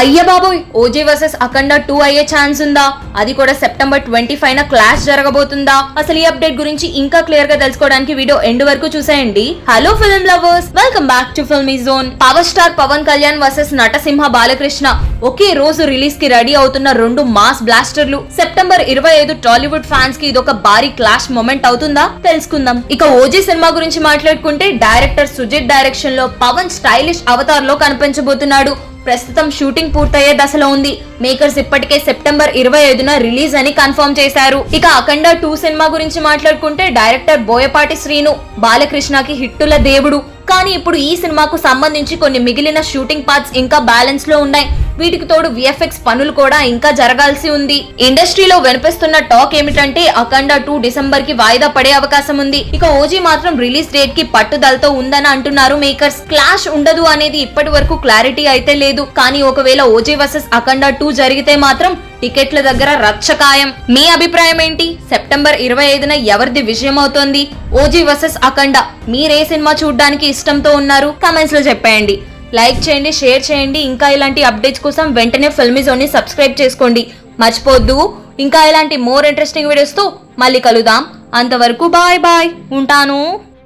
అయ్య బాబోయ్ OG versus Akhanda two అయ్యే ఛాన్స్ ఉందా? అది కూడా సెప్టెంబర్ ట్వంటీ ఫైవ్ క్లాష్ జరగబోతుందా? అసలు ఈ అప్డేట్ గురించి ఇంకా క్లియర్గా తెలుసుకోవడానికి వీడియో ఎండ్ వరకు చూసేయండి. Hello film lovers welcome back to filmy zone power star Pawan Kalyan versus Natasimha Balakrishna ఒకే రోజు రిలీజ్కి రెడీ అవుతున్న రెండు మాస్ బ్లాస్టర్లు సెప్టెంబర్ ఇరవై ఐదు టాలీవుడ్ ఫ్యాన్స్కి ఇదొక భారీ క్లాష్ మొమెంట్ అవుతుందా? తెలుసుకుందాం. ఇక ఓజీ సినిమా గురించి మాట్లాడుకుంటే డైరెక్టర్ సుజిత్ డైరెక్షన్లో పవన్ స్టైలిష్ అవతార్లో కనిపించబోతున్నాడు. ప్రస్తుతం షూటింగ్ పూర్తయ్యే దశలో ఉంది. మేకర్స్ ఇప్పటికే సెప్టెంబర్ ఇరవై ఐదున రిలీజ్ అని కన్ఫర్మ్ చేశారు. ఇక అఖండ టూ సినిమా గురించి మాట్లాడుకుంటే డైరెక్టర్ బోయపాటి శ్రీను బాలకృష్ణకి హిట్టుల దేవుడు. కానీ ఇప్పుడు ఈ సినిమాకు సంబంధించి కొన్ని మిగిలిన షూటింగ్ పార్ట్స్ ఇంకా బ్యాలెన్స్లో ఉన్నాయి. వీటికి తోడు విఎఫ్ఎక్స్ పనులు కూడా ఇంకా జరగాల్సి ఉంది. ఇండస్ట్రీలో వినిపిస్తున్న టాక్ ఏమిటంటే అఖండ టూ డిసెంబర్కి వాయిదా పడే అవకాశం ఉంది. ఇక ఓజీ మాత్రం రిలీజ్ డేట్కి పట్టుదలతో ఉందని అంటున్నారు మేకర్స్. క్లాష్ ఉండదు అనేది ఇప్పటి వరకు క్లారిటీ అయితే లేదు. కానీ ఒకవేళ ఓజీ వర్సెస్ అఖండ టూ జరిగితే మాత్రం టికెట్ల దగ్గర రచ్చకాయం మీ అభిప్రాయం ఏంటి? సెప్టెంబర్ ఇరవై ఐదున ఎవరిది విజయం అవుతోంది? ఓజీ వర్సెస్ అఖండ మీరే సినిమా చూడడానికి ఇష్టంతో ఉన్నారు? కమెంట్స్లో చెప్పేయండి. లైక్ చేయండి షేర్ చేయండి. ఇంకా ఇలాంటి అప్డేట్స్ కోసం వెంటనే ఫిల్మిజోన్ని సబ్స్క్రైబ్ చేసుకోండి. మర్చిపోద్దు. ఇంకా ఇలాంటి మోర్ ఇంట్రెస్టింగ్ వీడియోస్తో మళ్ళీ కలుద్దాం. అంతవరకు బాయ్ బాయ్ ఉంటాను.